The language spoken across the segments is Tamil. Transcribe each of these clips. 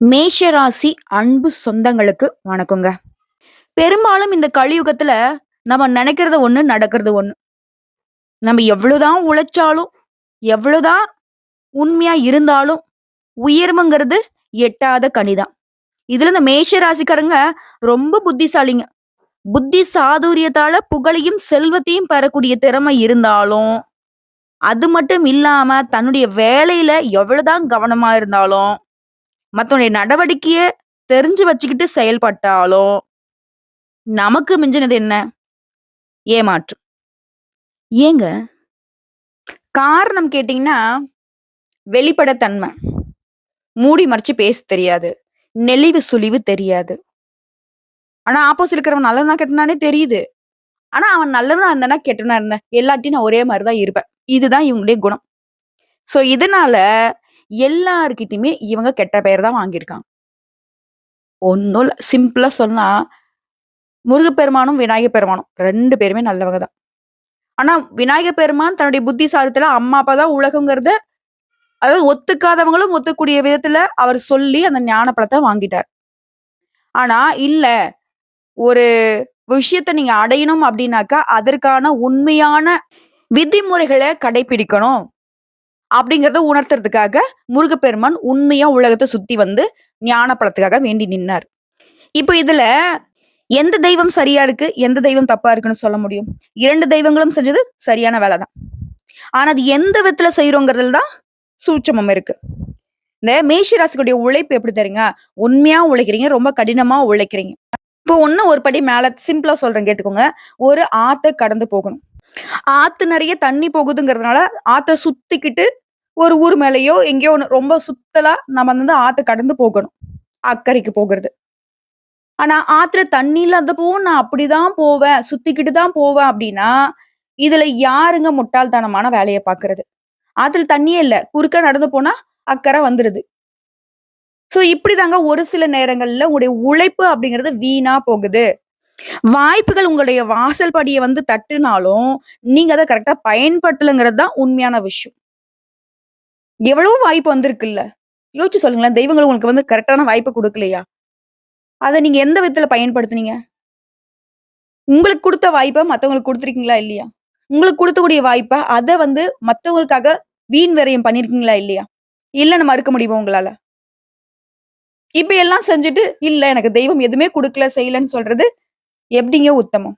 மேஷராசி அன்பு சொந்தங்களுக்கு வணக்கங்க. பெரும்பாலும் இந்த கலியுகத்துல நம்ம நினைக்கிறது ஒண்ணு நடக்கிறது ஒண்ணு. நம்ம எவ்வளவுதான் உழைச்சாலும் எவ்வளவுதான் உண்மையா இருந்தாலும் உயர்வுங்கிறது எட்டாத கனிதான். இதுல இந்த மேஷராசிக்காரங்க ரொம்ப புத்திசாலிங்க. புத்தி சாதுரியத்தால புகழையும் செல்வத்தையும் பெறக்கூடிய திறமை இருந்தாலும் அது மட்டும் இல்லாம தன்னுடைய வேலையில எவ்வளவுதான் கவனமா இருந்தாலும் மத்தவனுடைய நடவடிக்கைய தெரிஞ்சு வச்சுக்கிட்டு செயல்பட்டாலும் நமக்கு மிஞ்சினது என்ன? ஏமாற்றம். ஏங்க? காரணம் கேட்டீங்கன்னா வெளிப்படத்தன்மை. மூடி மறைச்சு பேச தெரியாது. நெளிவு சுழிவு தெரியாது. ஆனா ஆப்போசிட் இருக்கிறவன் நல்லவனா கெட்டனானே தெரியுது. ஆனா அவன் நல்லவனா இருந்தானா கெட்டனா இருந்தேன் எல்லாத்தையும் நான் ஒரே மாதிரிதான் இருப்பேன். இதுதான் இவங்களுடைய குணம். சோ இதனால எல்லாருக்கிட்டையுமே இவங்க கெட்ட பெயர் தான் வாங்கியிருக்காங்க. ஒன்றும் இல்லை. சொன்னால் சொன்னா முருகப்பெருமானும் விநாயகப் பெருமானும். ரெண்டு பேருமே நல்லவங்க தான். ஆனால் விநாயகப் பெருமான் தன்னுடைய புத்தி சாதத்துல அம்மா அப்பா தான் உலகங்கிறத அதாவது ஒத்துக்காதவங்களும் ஒத்துக்கூடிய விதத்துல அவர் சொல்லி அந்த ஞான பழத்தை வாங்கிட்டார். ஆனா இல்ல. ஒரு விஷயத்த நீங்க அடையணும் அப்படின்னாக்கா அதற்கான உண்மையான விதிமுறைகளை கடைபிடிக்கணும். அப்படிங்கறத உணர்த்துறதுக்காக முருகப்பெருமான் உண்மையா உலகத்தை சுத்தி வந்து ஞான பழத்துக்காக வேண்டி நின்னார். இப்போ இதுல எந்த தெய்வம் சரியா இருக்கு? எந்த தெய்வம் தப்பா இருக்குன்னு சொல்ல முடியும்? இரண்டு தெய்வங்களும் செஞ்சது சரியான வேலை தான் ஆனா அது எந்த விதத்துல செய்யறோங்கிறதுல தான் சூட்சமம் இருக்கு. இந்த மேஷராசிக்குடைய உழைப்பு எப்படி தெரியுங்க உண்மையா உழைக்கிறீங்க ரொம்ப கடினமா உழைக்கிறீங்க. இப்போ ஒன்னு ஒரு படி மேல சிம்பிளா சொல்றேன் கேட்டுக்கோங்க. ஒரு ஆத்த கடந்து போகணும். ஆத்து நிறைய தண்ணி போகுதுங்கிறதுனால ஆத்த சுத்திக்கிட்டு ஒரு ஊர் மேலேயோ எங்கேயோ ஒன்று ரொம்ப சுத்தலா நம்ம வந்து ஆற்ற கடந்து போகணும். அக்கறைக்கு போகிறது. ஆனா ஆத்துல தண்ணி இல்லாதப்போ நான் அப்படிதான் போவேன் சுத்திக்கிட்டு தான் போவேன் அப்படின்னா இதுல யாருங்க முட்டாள்தனமான வேலையை பாக்குறது? ஆத்துல தண்ணியே இல்லை குறுக்க நடந்து போனா அக்கறை வந்துடுது ஸோ இப்படி தாங்க ஒரு சில நேரங்கள்ல உங்களுடைய உழைப்பு அப்படிங்கிறது வீணா போகுது. வாய்ப்புகள் உங்களுடைய வாசல் படியை வந்து தட்டுனாலும் நீங்க அதை கரெக்டா பயன்படுத்தலைங்கிறது தான் உண்மையான விஷயம். எவ்வளவு வாய்ப்பு வந்திருக்குல்ல. யோசிச்சு சொல்லுங்களேன் தெய்வங்கள் உங்களுக்கு வந்து கரெக்டான வாய்ப்பு கொடுக்கலையா? அதை நீங்க எந்த விதத்துல பயன்படுத்துனீங்க? உங்களுக்கு கொடுத்த வாய்ப்பை மற்றவங்களுக்கு கொடுத்துருக்கீங்களா இல்லையா? உங்களுக்கு கொடுத்தக்கூடிய வாய்ப்பை அதை வந்து மற்றவங்களுக்காக வீண் விரயம் பண்ணிருக்கீங்களா இல்லையா? இல்லைன்னு மறுக்க முடியுமா உங்களால? இப்ப எல்லாம் செஞ்சுட்டு இல்ல எனக்கு தெய்வம் எதுவுமே கொடுக்கல செய்யலன்னு சொல்றது எப்படிங்க உத்தமம்?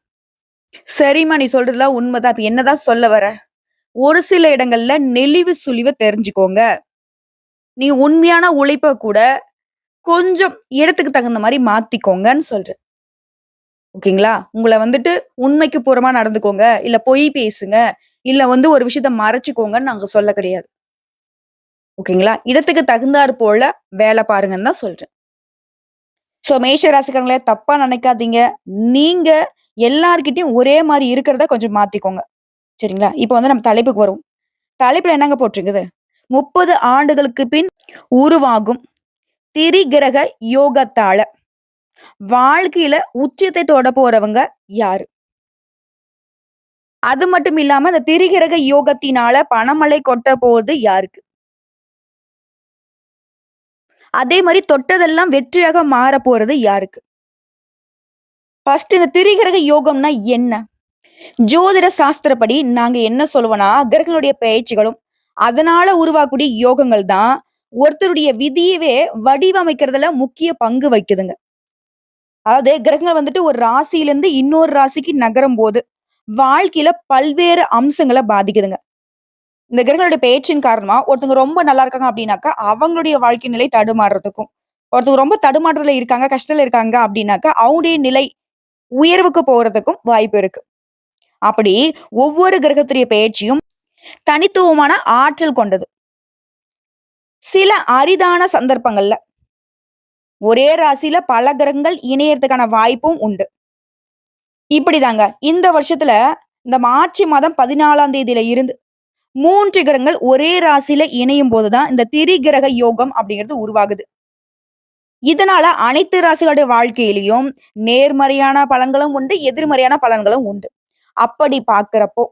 சரிம்மா நீ சொல்றதுலாம் உண்மைதான். இப்ப என்னதான் சொல்ல வர? ஒரு சில இடங்கள்ல நெளிவு சுழிவை தெரிஞ்சுக்கோங்க. நீ உண்மையான உழைப்ப கூட கொஞ்சம் இடத்துக்கு தகுந்த மாதிரி மாத்திக்கோங்கன்னு சொல்றேன். ஓகேங்களா? உங்களை வந்துட்டு உண்மைக்கு பூர்வமா நடந்துக்கோங்க. இல்ல பொய் பேசுங்க. இல்ல வந்து ஒரு விஷயத்த மறைச்சுக்கோங்கன்னு நாங்க சொல்ல கிடையாது. ஓகேங்களா? இடத்துக்கு தகுந்தாற் போல வேலை பாருங்கன்னு தான் சொல்றேன். சோ மேஷ ராசிக்காரங்களே தப்பா நினைக்காதீங்க. நீங்க எல்லார்கிட்டையும் ஒரே மாதிரி இருக்கிறத கொஞ்சம் மாத்திக்கோங்க. சரிங்களா? இப்போ வந்து நம்ம தலைப்புக்கு வரும். தலைப்புல என்னங்க போட்டிருக்குது? முப்பது ஆண்டுகளுக்கு பின் உருவாகும் திரிகிரக யோகத்தால வாழ்க்கையில உச்சத்தை தொட போறவங்க யாரு? அது மட்டும் இல்லாம அந்த திரிகிரக யோகத்தினால பணமழை கொட்ட போவது யாருக்கு? அதே மாதிரி தொட்டதெல்லாம் வெற்றியாக மாற போறது யாருக்கு? ஃபர்ஸ்ட் இந்த திரிகிரக யோகம்னா என்ன? ஜோதிட சாஸ்திரப்படி நாங்க என்ன சொல்லுவோம்னா கிரகங்களுடைய பயிற்சிகளும் அதனால உருவாக்கக்கூடிய யோகங்கள் தான் ஒருத்தருடைய விதியவே வடிவமைக்கிறதுல முக்கிய பங்கு வைக்குதுங்க அதாவது கிரகங்கள் வந்துட்டு ஒரு ராசியில இருந்து இன்னொரு ராசிக்கு நகரும் போது வாழ்க்கையில பல்வேறு அம்சங்களை பாதிக்குதுங்க. இந்த கிரகங்களுடைய பேச்சின் காரணமா ஒருத்தவங்க ரொம்ப நல்லா இருக்காங்க அப்படின்னாக்கா அவங்களுடைய வாழ்க்கை நிலை தடுமாறுறதுக்கும் ஒருத்தவங்க ரொம்ப தடுமாற்றத்துல இருக்காங்க கஷ்டத்துல இருக்காங்க அப்படின்னாக்கா அவங்களுடைய நிலை உயர்வுக்கு போறதுக்கும் வாய்ப்பு இருக்கு. அப்படி ஒவ்வொரு கிரகத்துடைய பெயர்ச்சியும் தனித்துவமான ஆற்றல் கொண்டது. சில அரிதான சந்தர்ப்பங்கள்ல ஒரே ராசியில பல கிரகங்கள் இணையறதுக்கான வாய்ப்பும் உண்டு. இப்படிதாங்க இந்த வருஷத்துல இந்த மார்ச் மாதம் பதினாலாம் தேதியில இருந்து மூன்று கிரகங்கள் ஒரே ராசியில இணையும் போதுதான் இந்த திரிகிரக யோகம் அப்படிங்கிறது உருவாகுது. இதனால அனைத்து ராசிகளுடைய வாழ்க்கையிலையும் நேர்மறையான பலன்களும் உண்டு எதிர்மறையான பலன்களும் உண்டு. அப்படி பார்க்கிறப்போ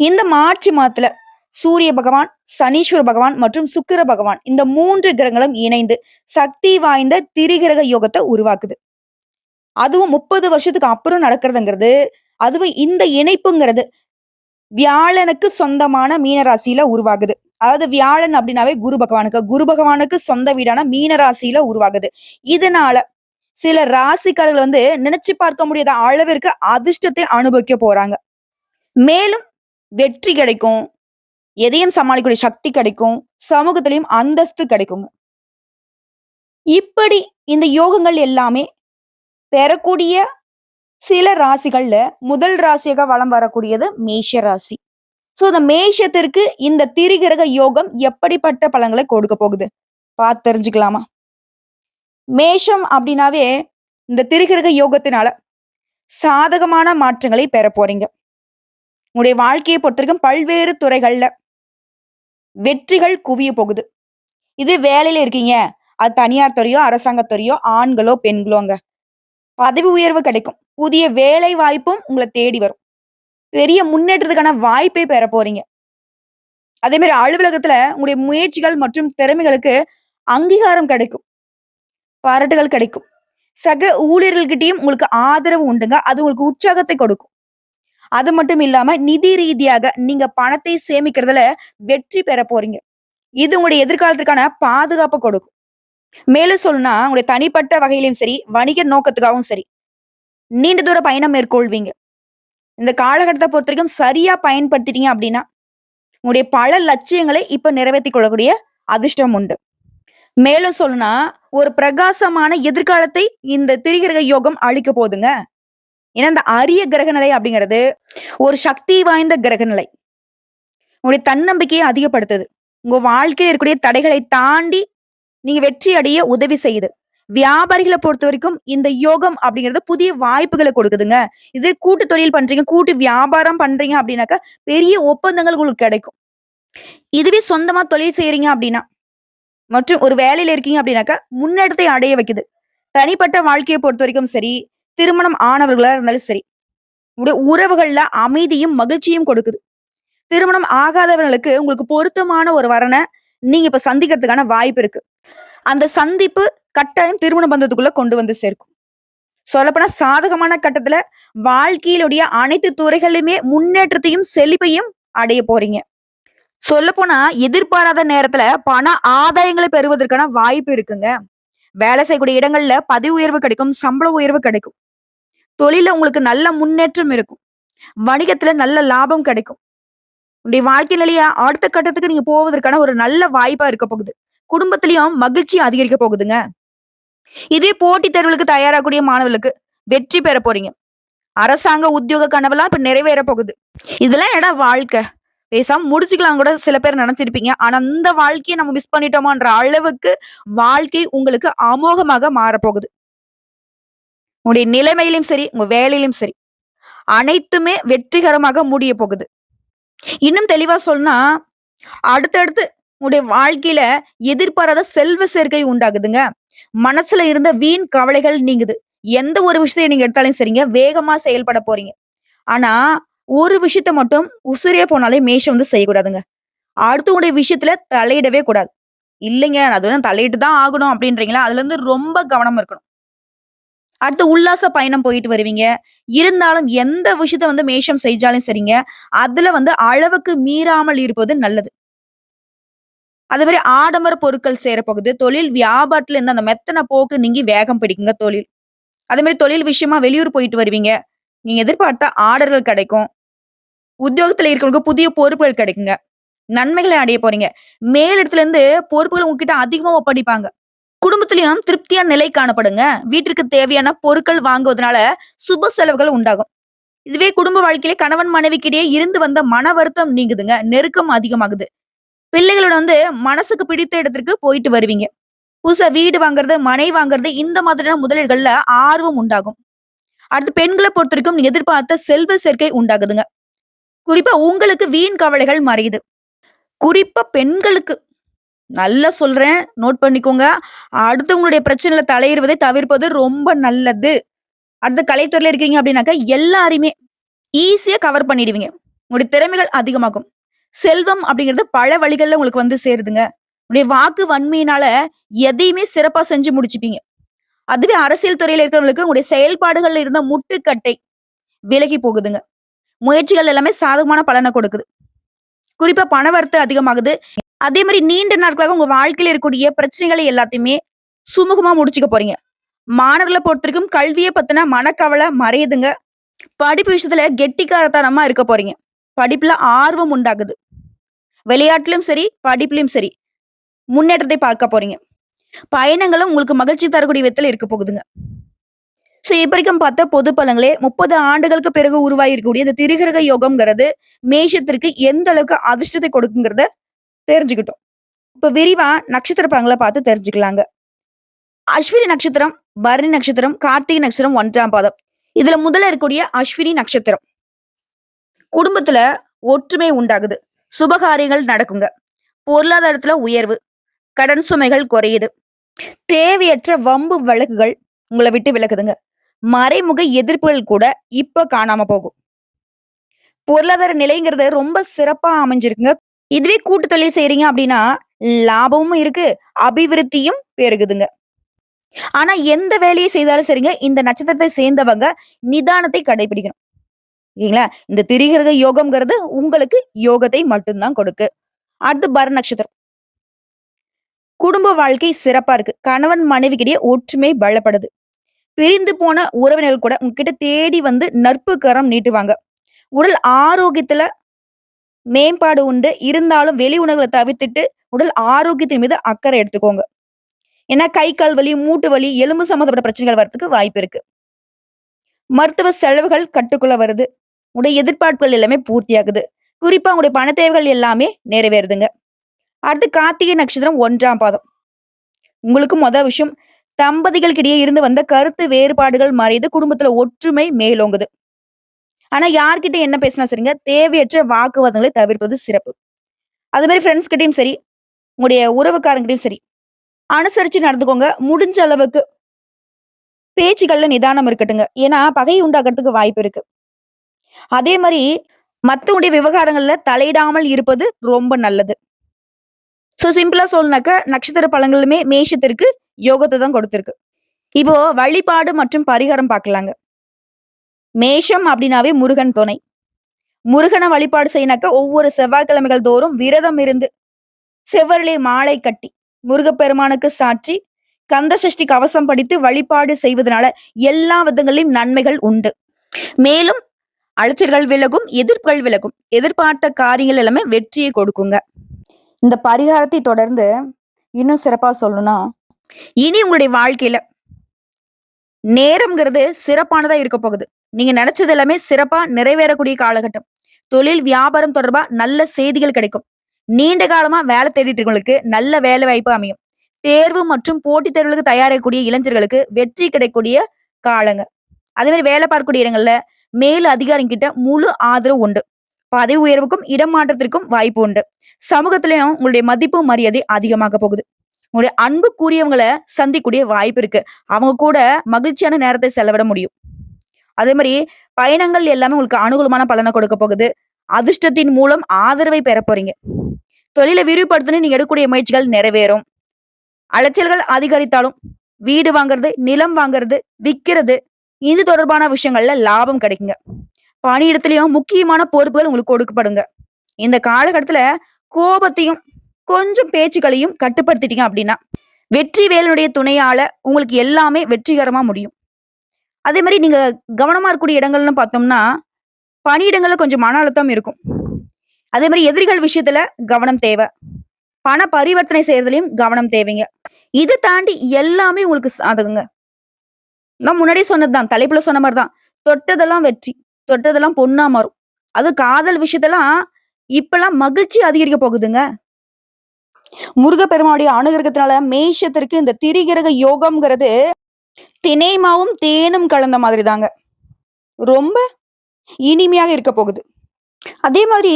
இந்த மார்ச் மாதத்துல சூரிய பகவான் சனீஸ்வர பகவான் மற்றும் சுக்கிர பகவான் இந்த மூன்று கிரகங்களும் இணைந்து சக்தி வாய்ந்த திரிகிரக யோகத்தை உருவாக்குது. அதுவும் முப்பது வருஷத்துக்கு அப்புறம் நடக்கிறதுங்கிறது அதுவும் இந்த இணைப்புங்கிறது வியாழனுக்கு சொந்தமான மீனராசியில உருவாகுது. அதாவது வியாழன் அப்படின்னாவே குரு பகவானுக்கு குரு பகவானுக்கு சொந்த வீடான மீனராசியில உருவாகுது. இதனால சில ராசிக்காரர்கள் வந்து நினைச்சு பார்க்க முடியாத அளவிற்கு அதிர்ஷ்டத்தை அனுபவிக்க போறாங்க. மேலும் வெற்றி கிடைக்கும். எதையும் சமாளிக்கக்கூடிய சக்தி கிடைக்கும். சமூகத்திலையும் அந்தஸ்து கிடைக்குங்க. இப்படி இந்த யோகங்கள் எல்லாமே பெறக்கூடிய சில ராசிகள்ல முதல் ராசியாக வலம் வரக்கூடியது மேஷ ராசி. ஸோ இந்த மேஷத்திற்கு இந்த திரிகிரக யோகம் எப்படிப்பட்ட பலன்களை கொடுக்க போகுது? பார்த்து தெரிஞ்சுக்கலாமா? மேஷம் அப்படின்னாவே இந்த திருகிரக யோகத்தினால சாதகமான மாற்றங்களை பெற போறீங்க. உங்களுடைய வாழ்க்கையை பொறுத்த வரைக்கும் பல்வேறு துறைகள்ல வெற்றிகள் குவிய போகுது. இது வேலையில இருக்கீங்க. அது தனியார் துறையோ அரசாங்கத்துறையோ ஆண்களோ பெண்களோங்க பதவி உயர்வு கிடைக்கும். புதிய வேலை வாய்ப்பும் உங்களை தேடி வரும். பெரிய முன்னேற்றத்துக்கான வாய்ப்பை பெற போறீங்க. அதே மாதிரி அலுவலகத்துல உங்களுடைய முயற்சிகள் மற்றும் திறமைகளுக்கு அங்கீகாரம் கிடைக்கும். பாராட்டுகள் கிடைக்கும். சக ஊழியர்கள்கிட்டயும் உங்களுக்கு ஆதரவு உண்டுங்க. அது உங்களுக்கு உற்சாகத்தை கொடுக்கும். அது மட்டும் இல்லாம நிதி ரீதியாக நீங்க பணத்தை சேமிக்கிறதுல வெற்றி பெற போறீங்க. இது உங்களுடைய எதிர்காலத்திற்கான பாதுகாப்பை கொடுக்கும். மேலும் சொல்லணும்னா உங்களுடைய தனிப்பட்ட வகையிலும் சரி வணிக நோக்கத்துக்காகவும் சரி நீண்ட தூர பயணம் மேற்கொள்வீங்க. இந்த காலகட்டத்தை பொறுத்த வரைக்கும் சரியா பயன்படுத்திட்டீங்க அப்படின்னா உங்களுடைய பல லட்சியங்களை இப்ப நிறைவேற்றி கொள்ளக்கூடிய அதிர்ஷ்டம் உண்டு. மேலும் சொல்லுனா ஒரு பிரகாசமான எதிர்காலத்தை இந்த திரிகிரக யோகம் அளிக்க போதுங்க ஏன்னா இந்த அரிய கிரகநிலை அப்படிங்கிறது ஒரு சக்தி வாய்ந்த கிரகநிலை. உங்களுடைய தன்னம்பிக்கையை அதிகப்படுத்துது. உங்க வாழ்க்கையில் இருக்கக்கூடிய தடைகளை தாண்டி நீங்க வெற்றி அடைய உதவி செய்யுது. வியாபாரிகளை பொறுத்த வரைக்கும் இந்த யோகம் அப்படிங்கிறது புதிய வாய்ப்புகளை கொடுக்குதுங்க. இது கூட்டு தொழில் பண்றீங்க கூட்டு வியாபாரம் பண்றீங்க அப்படின்னாக்கா பெரிய ஒப்பந்தங்கள் உங்களுக்கு கிடைக்கும். இதுவே சொந்தமா தொழில் செய்யறீங்க அப்படின்னா மற்றும் ஒரு வேலையில இருக்கீங்க அப்படின்னாக்கா முன்னேற்றத்தை அடைய வைக்குது. தனிப்பட்ட வாழ்க்கையை பொறுத்த வரைக்கும் சரி திருமணம் ஆனவர்களா இருந்தாலும் சரி உங்களுடைய உறவுகள்ல அமைதியும் மகிழ்ச்சியும் கொடுக்குது. திருமணம் ஆகாதவர்களுக்கு உங்களுக்கு பொருத்தமான ஒரு வரனை நீங்க இப்ப சந்திக்கிறதுக்கான வாய்ப்பு இருக்கு. அந்த சந்திப்பு கட்டாயம் திருமண பந்தத்துக்குள்ள கொண்டு வந்து சேர்க்கும். சொல்லப்போனா சாதகமான கட்டத்துல வாழ்க்கையிலுடைய அனைத்து துறைகளிலுமே முன்னேற்றத்தையும் செழிப்பையும் அடைய போறீங்க. சொல்லப்போனா எதிர்பாராத நேரத்துல பண ஆதாயங்களை பெறுவதற்கான வாய்ப்பு இருக்குங்க. வேலை செய்யக்கூடிய இடங்கள்ல பதவி உயர்வு கிடைக்கும் சம்பள உயர்வு கிடைக்கும். தொழில உங்களுக்கு நல்ல முன்னேற்றம் இருக்கும். வணிகத்துல நல்ல லாபம் கிடைக்கும். உங்களுடைய வாழ்க்கை நிலையா அடுத்த கட்டத்துக்கு நீங்க போவதற்கான ஒரு நல்ல வாய்ப்பா இருக்க போகுது. குடும்பத்திலயும் மகிழ்ச்சி அதிகரிக்க போகுதுங்க. இதே போட்டித் தேர்வுகளுக்கு தயாராகக்கூடிய மாணவர்களுக்கு வெற்றி பெற போறீங்க. அரசாங்க உத்தியோக கனவெல்லாம் இப்ப நிறைவேற போகுது. இதெல்லாம் என்னடா வாழ்க்கை? பேசாம முடிச்சுக்கலாம் கூட சில பேர் நினைச்சிருப்பீங்க. ஆனா அந்த வாழ்க்கையை நம்ம மிஸ் பண்ணிட்டோமான்ற அளவுக்கு வாழ்க்கை உங்களுக்கு அமோகமாக மாறப்போகுது. உங்களுடைய நிலைமையிலும் சரி உங்க வேலையிலும் சரி அனைத்துமே வெற்றிகரமாக முடிய போகுது. இன்னும் தெளிவா சொன்னா அடுத்தடுத்து உங்களுடைய வாழ்க்கையில எதிர்பாராத செல்வ சேர்க்கை உண்டாகுதுங்க. மனசுல இருந்த வீண் கவலைகள் நீங்குது. எந்த ஒரு விஷயத்தையும் நீங்க எடுத்தாலும் சரிங்க வேகமா செயல்பட போறீங்க. ஆனா ஒரு விஷயத்த மட்டும் உசுரே போனாலே மேஷம் வந்து செய்யக்கூடாதுங்க. அடுத்தவங்களுடைய விஷயத்துல தலையிடவே கூடாது. இல்லைங்க அது வந்து தலையிட்டு தான் ஆகணும் அப்படின்றீங்களா? அதுல இருந்து ரொம்ப கவனம் இருக்கணும். அடுத்து உல்லாச பயணம் போயிட்டு வருவீங்க. இருந்தாலும் எந்த விஷயத்த வந்து மேஷம் செஞ்சாலும் சரிங்க. அதுல வந்து அளவுக்கு மீறாமல் இருப்பது நல்லது. அதே மாதிரி ஆடம்பர பொருட்கள் சேரப்போகுது தொழில் வியாபாரத்துல இருந்து அந்த மெத்தனை போக்கு நீங்கி வேகம் பிடிக்குங்க தொழில். அதே மாதிரி தொழில் விஷயமா வெளியூர் போயிட்டு வருவீங்க. நீங்க எதிர்பார்த்த ஆர்டர்கள் கிடைக்கும். உத்தியோகத்துல இருக்கிறவங்களுக்கு புதிய பொறுப்புகள் கிடைக்குங்க. நன்மைகளை அடைய போறீங்க. மேலிடத்துல இருந்து பொறுப்புகள் உங்ககிட்ட அதிகமா ஒப்படைப்பாங்க. குடும்பத்திலையும் திருப்தியான நிலை காணப்படுங்க. வீட்டிற்கு தேவையான பொருட்கள் வாங்குவதனால சுப செலவுகள் உண்டாகும். இதுவே குடும்ப வாழ்க்கையிலே கணவன் மனைவிக்கிடையே இருந்து வந்த மன வருத்தம் நீங்குதுங்க. நெருக்கம் அதிகமாகுது. பிள்ளைகளோட வந்து மனசுக்கு பிடித்த இடத்திற்கு போயிட்டு வருவீங்க. புதுசா வீடு வாங்குறது மனை வாங்குறது இந்த மாதிரியான முதலீடுகள்ல ஆர்வம் உண்டாகும். அடுத்து பெண்களை பொறுத்த வரைக்கும் எதிர்பார்த்த செல்வ சேர்க்கை உண்டாகுதுங்க. குறிப்பா உங்களுக்கு வீண் கவலைகள் மறையுது. குறிப்பா பெண்களுக்கு. நல்லா சொல்றேன் நோட் பண்ணிக்கோங்க. அடுத்தவங்களுடைய பிரச்சனையில தலையிடுவதை தவிர்ப்பது ரொம்ப நல்லது. அடுத்த கலைத்துறையில இருக்கீங்க அப்படின்னாக்கா எல்லாருமே ஈஸியா கவர் பண்ணிடுவீங்க. உங்களுடைய திறமைகள் அதிகமாகும். செல்வம் அப்படிங்கிறது பல வழிகள்ல உங்களுக்கு வந்து சேருதுங்க. உங்களுடைய வாக்கு வன்மையினால எதையுமே சிறப்பா செஞ்சு முடிச்சுப்பீங்க. அதுவே அரசியல் துறையில இருக்கிறவங்களுக்கு உங்களுடைய செயல்பாடுகள்ல இருந்த முட்டுக்கட்டை விலகி போகுதுங்க. முயற்சிகள் எல்லாமே சாதகமான பலனை கொடுக்குது. குறிப்பா பணவரத்து அதிகமாகுது. அதே மாதிரி நீண்ட நாட்களாக உங்க வாழ்க்கையில இருக்கக்கூடிய பிரச்சனைகளை எல்லாத்தையுமே சுமூகமா முடிச்சுக்க போறீங்க. பொறுத்த வரைக்கும் கல்வியை பத்தின மனக்கவலை மறையுதுங்க. படிப்பு விஷயத்துல கெட்டிக்காரத்தனமா இருக்க போறீங்க. படிப்புல ஆர்வம் உண்டாகுது. விளையாட்டுலயும் சரி, படிப்புலயும் சரி முன்னேற்றத்தை பார்க்க போறீங்க. பயணங்களும் உங்களுக்கு மகிழ்ச்சி தரக்கூடிய விதத்துல இருக்க போகுதுங்க. ஸோ இப்ப வரைக்கும் பார்த்த பொது பலங்களே முப்பது ஆண்டுகளுக்கு பிறகு உருவாகிருக்கக்கூடிய இந்த திரிகிரக யோகம்ங்கிறது மேஷத்திற்கு எந்த அளவுக்கு அதிர்ஷ்டத்தை கொடுக்குங்கிறத தெரிஞ்சுக்கிட்டோம். இப்ப விரிவா நட்சத்திர பலங்களை பார்த்து தெரிஞ்சுக்கலாங்க. அஸ்வினி நட்சத்திரம், பரணி நட்சத்திரம், கார்த்திகை நட்சத்திரம் ஒன்றாம் பாதம். இதுல முதல்ல இருக்கக்கூடிய அஸ்வினி நட்சத்திரம். குடும்பத்துல ஒற்றுமை உண்டாகுது. சுபகாரியங்கள் நடக்குங்க. பொருளாதாரத்துல உயர்வு. கடன் சுமைகள் குறையுது. தேவையற்ற வம்பு வழக்குகள் உங்களை விட்டு விலகுதுங்க. மறைமுக எதிர்ப்புகள் கூட இப்ப காணாம போகும். பொருளாதார நிலைங்கிறது ரொம்ப சிறப்பா அமைஞ்சிருக்குங்க. இதுவே கூட்டு தொழில் செய்றீங்க அப்படின்னா, லாபமும் இருக்கு, அபிவிருத்தியும் பெருகுதுங்க. ஆனா எந்த வேலையை செய்தாலும் சரிங்க, இந்த நட்சத்திரத்தை சேர்ந்தவங்க நிதானத்தை கடைபிடிக்கணும். இல்லைங்களா? இந்த திரிகிரக யோகம்ங்கிறது உங்களுக்கு யோகத்தை மட்டும் தான் கொடுக்கு. அடுத்து பரண நட்சத்திரம். குடும்ப வாழ்க்கை சிறப்பா இருக்கு. கணவன் மனைவிக்கிடையே ஒற்றுமை பலப்படுது. பிரிந்து போன உறவினர்கள் கூட உங்ககிட்ட தேடி வந்து நட்பு கரம் நீட்டுவாங்க. உடல் ஆரோக்கியத்துல மேம்பாடு உண்டு. இருந்தாலும் வெளி உணவுகளை தவிர்த்துட்டு உடல் ஆரோக்கியத்தின் மீது அக்கறை எடுத்துக்கோங்க. ஏன்னா கை, கால் வலி, மூட்டு வலி, எலும்பு சம்மந்தப்பட்ட பிரச்சனைகள் வரதுக்கு வாய்ப்பு இருக்கு. மருத்துவ செலவுகள் கட்டுக்குள்ள வருது. உடைய எதிர்பார்ப்புகள் எல்லாமே பூர்த்தியாகுது. குறிப்பா உங்களுடைய பண தேவைகள் எல்லாமே நிறைவேறுதுங்க. அடுத்து கார்த்திகை நட்சத்திரம் ஒன்றாம் பாதம். உங்களுக்கு மொதல் விஷயம் தம்பதிகளுக்கிடையே இருந்து வந்த கருத்து வேறுபாடுகள் மறைந்து குடும்பத்துல ஒற்றுமை மேலோங்குது. ஆனா யார்கிட்ட என்ன பேசினா சரிங்க, தேவையற்ற வாக்குவாதங்களை தவிர்ப்பது சிறப்பு. அது மாதிரி ஃப்ரெண்ட்ஸ் கிட்டையும் சரி, உங்களுடைய உறவுக்காரங்கிட்டையும் சரி, அனுசரிச்சு நடந்துக்கோங்க. முடிஞ்ச அளவுக்கு பேச்சுகள்ல நிதானம் இருக்கட்டுங்க. ஏன்னா பகை உண்டாகுறதுக்கு வாய்ப்பு இருக்கு. அதே மாதிரி மத்தவங்களுடைய விவகாரங்கள்ல தலையிடாமல் இருப்பது ரொம்ப நல்லது. ஸோ சிம்பிளா சொல்லணும்னாக்க நட்சத்திர பழங்களுமே மேஷத்திற்கு யோகத்தை தான் கொடுத்துருக்கு இப்போ வழிபாடு மற்றும் பரிகாரம் பார்க்கலாங்க. மேஷம் அப்படின்னாவே முருகன் துணை. முருகனை வழிபாடு செய்யினாக்க ஒவ்வொரு செவ்வாய்க்கிழமைகள் தோறும் விரதம் இருந்து, செவ்வரிலே மாலை கட்டி, முருகப்பெருமானுக்கு சாற்றி, கந்த சஷ்டி கவசம் படித்து வழிபாடு செய்வதனால எல்லா விதங்களிலும் நன்மைகள் உண்டு. மேலும் அலைச்சல்கள் விலகும், எதிர்ப்புகள் விலகும். எதிர்பார்த்த காரியங்கள் எல்லாமே வெற்றியை கொடுக்குங்க. இந்த பரிகாரத்தை தொடர்ந்து இன்னும் சிறப்பா சொல்லணும்னா, இனி உங்களுடைய வாழ்க்கையில நேரம்ங்கிறது சிறப்பானதா இருக்க போகுது. நீங்க நினைச்சது எல்லாமே சிறப்பா நிறைவேறக்கூடிய காலகட்டம். தொழில், வியாபாரம் தொடர்பா நல்ல செய்திகள் கிடைக்கும். நீண்ட காலமா வேலை தேடிட்டு இருக்கவங்களுக்கு நல்ல வேலை வாய்ப்பு அமையும். தேர்வு மற்றும் போட்டித் தேர்வுகளுக்கு தயாராகக்கூடிய இளைஞர்களுக்கு வெற்றி கிடைக்கக்கூடிய காலங்க. அதே மாதிரி வேலை பார்க்கக்கூடிய இடங்கள்ல மேல் அதிகாரிகிட்ட முழு ஆதரவு உண்டு. பதவி உயர்வுக்கும், இடமாற்றத்திற்கும் வாய்ப்பு உண்டு. சமூகத்திலையும் உங்களுடைய மதிப்பு, மரியாதை அதிகமாக போகுது. உங்களுடைய அன்புக்குரியவங்கள சந்திக்கக்கூடிய வாய்ப்பு இருக்கு. அவங்க கூட மகிழ்ச்சியான நேரத்தை செலவிட முடியும். அதே மாதிரி பயணங்கள் எல்லாமே உங்களுக்கு அனுகூலமான பலனை கொடுக்க போகுது. அதிர்ஷ்டத்தின் மூலம் ஆதரவை பெற போறீங்க. தொழிலை விரிவுபடுத்தணும் நீங்க எடுக்கக்கூடிய முயற்சிகள் நிறைவேறும். அலைச்சல்கள் அதிகரித்தாலும் வீடு வாங்குறது, நிலம் வாங்குறது, விக்கிறது இது தொடர்பான விஷயங்கள்ல லாபம் கிடைக்குங்க. பணியிடத்திலையும் முக்கியமான பொறுப்புகள் உங்களுக்கு கொடுக்கப்படுங்க. இந்த காலகட்டத்துல கோபத்தையும், கொஞ்சம் பேச்சுக்களையும் கட்டுப்படுத்திட்டீங்க அப்படின்னா, வெற்றி வேலனுடைய துணையால உங்களுக்கு எல்லாமே வெற்றிகரமா முடியும். அதே மாதிரி நீங்க கவனமா இருக்கக்கூடிய இடங்கள்னு பார்த்தோம்னா, பணியிடங்கள்ல கொஞ்சம் மன அழுத்தம் இருக்கும். அதே மாதிரி எதிரிகள் விஷயத்துல கவனம் தேவை பண பரிவர்த்தனை செய்றதுலயும் கவனம் தேவைங்க. இது தாண்டி எல்லாமே உங்களுக்கு சாதகங்க. நான் முன்னாடியே சொன்னது தான். தலைப்புல சொன்ன மாதிரிதான் தான். தொட்டதெல்லாம் வெற்றி. தொட்டதெல்லாம் பொண்ணா மாறும். அதுவும் காதல் விஷயத்தலாம் இப்பெல்லாம் மகிழ்ச்சி அதிகரிக்க போகுதுங்க. முருகப்பெருமானுடைய அனுகிரகத்தினால மேஷத்திற்கு இந்த திரிகிரக யோகம்ங்கிறது தினை மாவும், தேனும் கலந்த மாதிரி தாங்க. ரொம்ப இனிமையாக இருக்க போகுது. அதே மாதிரி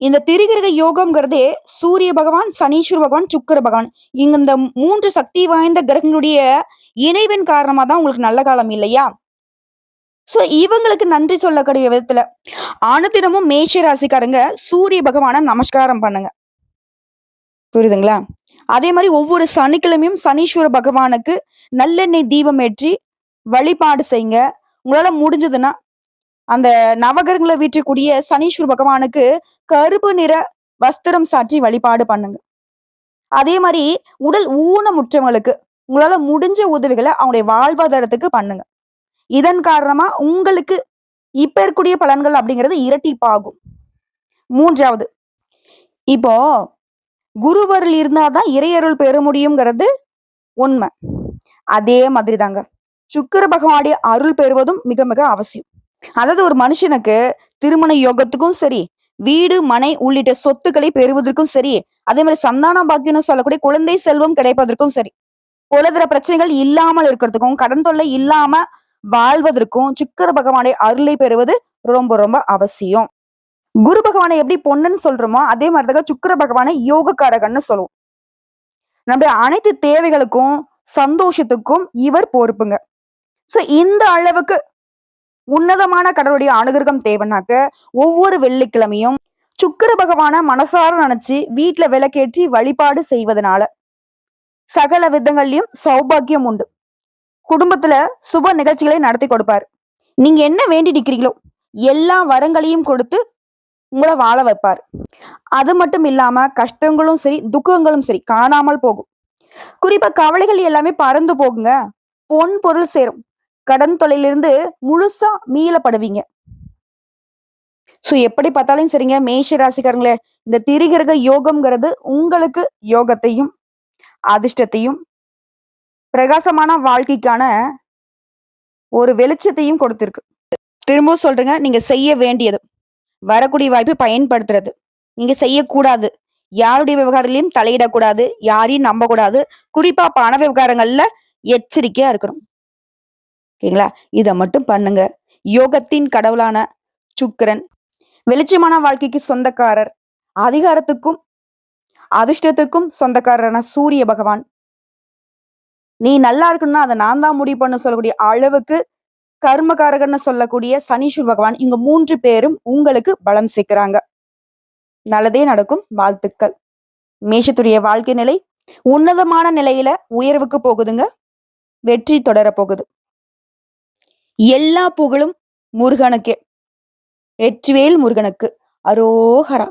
இந்த திரிகிரக யோகம்ங்கிறதே சூரிய பகவான், சனீஸ்வர பகவான், சுக்கிர பகவான் இங்க இந்த மூன்று சக்தி வாய்ந்த கிரகங்களுடைய இணைவின் காரணமா தான் உங்களுக்கு நல்ல காலம் இல்லையா? சோ இவங்களுக்கு நன்றி சொல்லக்கூடிய விதத்துல ஆனதினமும் மேஷ ராசிக்காரங்க சூரிய பகவான நமஸ்காரம் பண்ணுங்க. புரியுதுங்களா? அதே மாதிரி ஒவ்வொரு சனிக்கிழமையும் சனீஸ்வர பகவானுக்கு நல்லெண்ணெய் தீபம் ஏற்றி வழிபாடு செய்யுங்க. உங்களால முடிஞ்சதுன்னா அந்த நவகரங்களை வீற்றக்கூடிய சனீஸ்வர பகவானுக்கு கருப்பு நிற வஸ்திரம் சாற்றி வழிபாடு பண்ணுங்க. அதே மாதிரி உடல் ஊனமுற்றவங்களுக்கு உங்களால முடிஞ்ச உதவிகளை அவங்களுடைய வாழ்வாதாரத்துக்கு பண்ணுங்க. இதன் காரணமா உங்களுக்கு இப்ப இருக்கக்கூடிய பலன்கள் அப்படிங்கிறது இரட்டிப்பாகும். மூன்றாவது இப்போ குருவருள் இருந்தாதான் இறையருள் பெற முடியுங்கிறது உண்மை. அதே மாதிரி தாங்க சுக்கர பகவானுடைய அருள் பெறுவதும் மிக மிக அவசியம். அதாவது ஒரு மனுஷனுக்கு திருமண யோகத்துக்கும் சரி வீடு மனை உள்ளிட்ட சொத்துக்களை பெறுவதற்கும் சரி அதே மாதிரி சந்தான பாக்கியம் சொல்லக்கூடிய குழந்தை செல்வம் கிடைப்பதற்கும் சரி பொருளாதார பிரச்சனைகள் இல்லாமல் இருக்கிறதுக்கும் கடன் தொல்லை இல்லாம வாழ்வதற்கும் சுக்கர பகவானை அருளை பெறுவது ரொம்ப ரொம்ப அவசியம். குரு பகவானை எப்படி பொண்ணுன்னு சொல்றோமோ அதே மாதிரிதான் சுக்கர பகவானை யோகக்காரகன்னு சொல்லுவோம். நம்முடைய அனைத்து தேவைகளுக்கும் சந்தோஷத்துக்கும் இவர் பொறுப்புங்க. சோ இந்த அளவுக்கு உன்னதமான கடவுளுடைய அனுகிரகம் தேவைனாக்க ஒவ்வொரு வெள்ளிக்கிழமையும் சுக்கர பகவான மனசார நினைச்சு வீட்டுல விளக்கேற்றி வழிபாடு செய்வதனால சகல விதங்கள்லயும் சௌபாகியம் உண்டு. குடும்பத்துல சுப நிகழ்ச்சிகளை நடத்தி கொடுப்பார். நீங்க என்ன வேண்டி நிக்கிறீங்களோ எல்லா வரங்களையும் கொடுத்து உங்களை வாழ வைப்பார். அது மட்டும் இல்லாம கஷ்டங்களும் சரி துக்கங்களும் சரி காணாமல் போகும். குறிப்பா கவலைகள் எல்லாமே பறந்து போகுங்க. பொன் பொருள் சேரும். கடன் தொலையிலிருந்து முழுசா மீளப்படுவீங்க. சோ எப்படி பார்த்தாலும் சரிங்க மேஷ ராசிக்காரங்களே இந்த திரிகிரக யோகம்ங்கிறது உங்களுக்கு யோகத்தையும் அதிர்ஷ்டத்தையும் பிரகாசமான வாழ்க்கைக்கான ஒரு வெளிச்சத்தையும் கொடுத்துருக்கு. திரும்பவும் சொல்றேங்க நீங்க செய்ய வேண்டியது. வரக்கூடிய வாய்ப்பை பயன்படுத்துறது. நீங்க செய்யக்கூடாது. யாருடைய விவகாரத்திலையும் தலையிடக்கூடாது. யாரையும் நம்பக்கூடாது. குறிப்பா பண விவகாரங்கள்ல எச்சரிக்கையா இருக்கணும். ஓகேங்களா? இதை மட்டும் பண்ணுங்க. யோகத்தின் கடவுளான சுக்கிரன் வெளிச்சமான வாழ்க்கைக்கு சொந்தக்காரர் அதிகாரத்துக்கும் அதிர்ஷ்டத்துக்கும் சொந்தக்காரரான சூரிய பகவான் நீ நல்லா இருக்கணும்னா அதை நான் தான் முடிவு பண்ண சொல்லக்கூடிய அளவுக்கு கர்மகாரகன்னு சொல்லக்கூடிய சனீஸ்வர் பகவான் இங்க மூன்று பேரும் உங்களுக்கு பலம் சேர்க்கிறாங்க. நல்லதே நடக்கும். வாழ்த்துக்கள். மேஷத்துடைய வாழ்க்கை நிலை உன்னதமான நிலையில உயர்வுக்கு போகுதுங்க. வெற்றி தொடர போகுது. எல்லா புகழும் முருகனுக்கே. வெற்றிவேல் முருகனுக்கு. அரோகரா